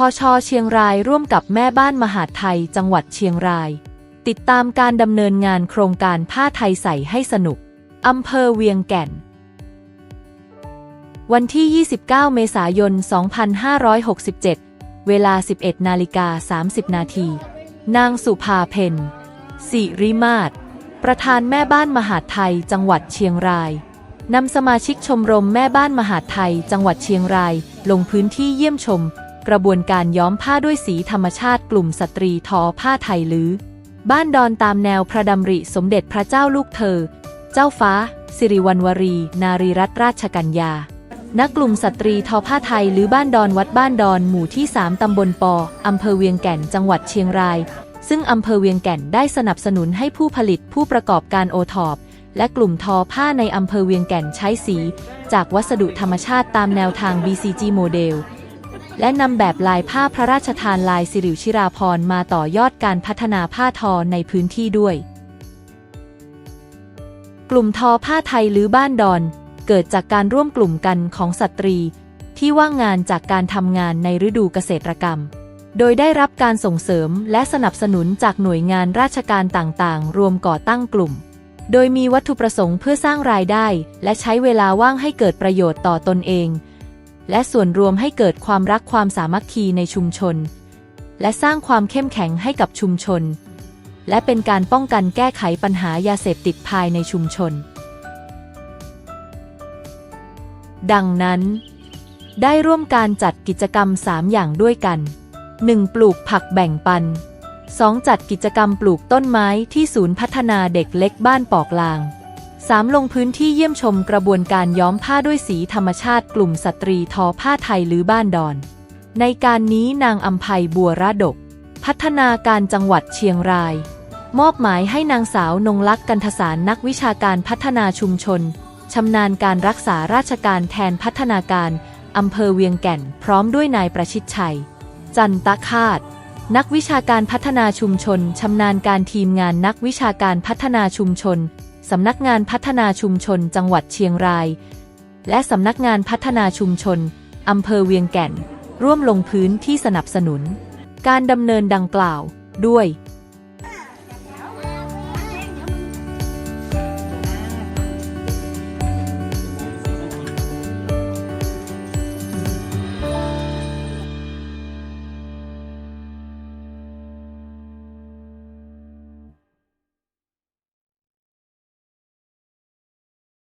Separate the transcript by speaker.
Speaker 1: พชเชียงรายร่วมกับแม่บ้านมหาดไทยจังหวัดเชียงราย ติดตามการดำเนินงานโครงการผ้าไทยใส่ให้สนุกอำเภอเวียงแก่น วันที่ 29 เมษายน 2567 เวลา 11 นาฬิกา 30 นาที นางสุภาเพนสิริมาศประธานแม่บ้านมหาดไทยจังหวัดเชียงรายนำสมาชิกชมรมแม่บ้านมหาดไทยจังหวัดเชียงราย ลงพื้นที่เยี่ยมชม กระบวนการย้อมผ้าด้วยสีธรรมชาติกลุ่มสตรีทอผ้าไทยลือ บ้านดอนตามแนวพระดำริสมเด็จพระเจ้าลูกเธอ เจ้าฟ้า สิริวัณวรี นารีรัตนราชกัญญาณกลุ่มสตรีทอผ้าไทยหรือบ้านดอนวัดบ้านดอนหมู่ที่ 3 ตำบลปออำเภอเวียงแก่นจังหวัดเชียงราย ซึ่งอำเภอเวียงแก่นได้สนับสนุนให้ผู้ผลิตผู้ประกอบการโอทอปและกลุ่มทอผ้าในอำเภอเวียงแก่นใช้สี จากวัสดุธรรมชาติตามแนวทาง BCG โมเดล และนำแบบลายผ้าพระราชทานลายสิริวชิราพรมาต่อยอดการพัฒนาผ้าทอในพื้นที่ด้วย กลุ่มทอผ้าไทยหรือบ้านดอน เกิดจากการร่วมกลุ่มกันของสตรี ที่ว่างงานจากการทำงานในฤดูเกษตรกรรม โดยได้รับการส่งเสริมและสนับสนุนจากหน่วยงานราชการต่างๆ รวมก่อตั้งกลุ่ม โดยมีวัตถุประสงค์เพื่อสร้างรายได้ และใช้เวลาว่างให้เกิดประโยชน์ต่อตนเอง และส่วนรวมให้เกิดความรักความสามัคคีในชุมชน และสร้างความเข้มแข็งให้กับชุมชน และเป็นการป้องกันแก้ไขปัญหายาเสพติดภายในชุมชน ดังนั้น ได้ร่วมการจัดกิจกรรม 3 อย่างด้วยกัน 1. ปลูกผักแบ่งปัน 2. จัดกิจกรรมปลูกต้นไม้ที่ศูนย์พัฒนาเด็กเล็กบ้านปอกลาง 3. ลงพื้นที่เยี่ยมชมกระบวนการย้อมผ้าด้วยสีธรรมชาติกลุ่มสตรีทอผ้าไทยหรือบ้านดอน ในการนี้นางอัมภัยบัวระดก พัฒนาการจังหวัดเชียงราย มอบหมายให้นางสาวนงลักษณ์กันทสารนักวิชาการพัฒนาชุมชนชำนาญการรักษาราชการแทนพัฒนาการอำเภอเวียงแก่น พร้อมด้วยนายประชิดชัย จันตะคาด นักวิชาการพัฒนาชุมชนชำนาญการทีมงานนักวิชาการพัฒนาชุมชน สำนักงานพัฒนาชุมชนจังหวัดเชียงราย และสำนักงานพัฒนาชุมชนอำเภอเวียงแก่น ร่วมลงพื้นที่สนับสนุน การดำเนินดังกล่าวด้วย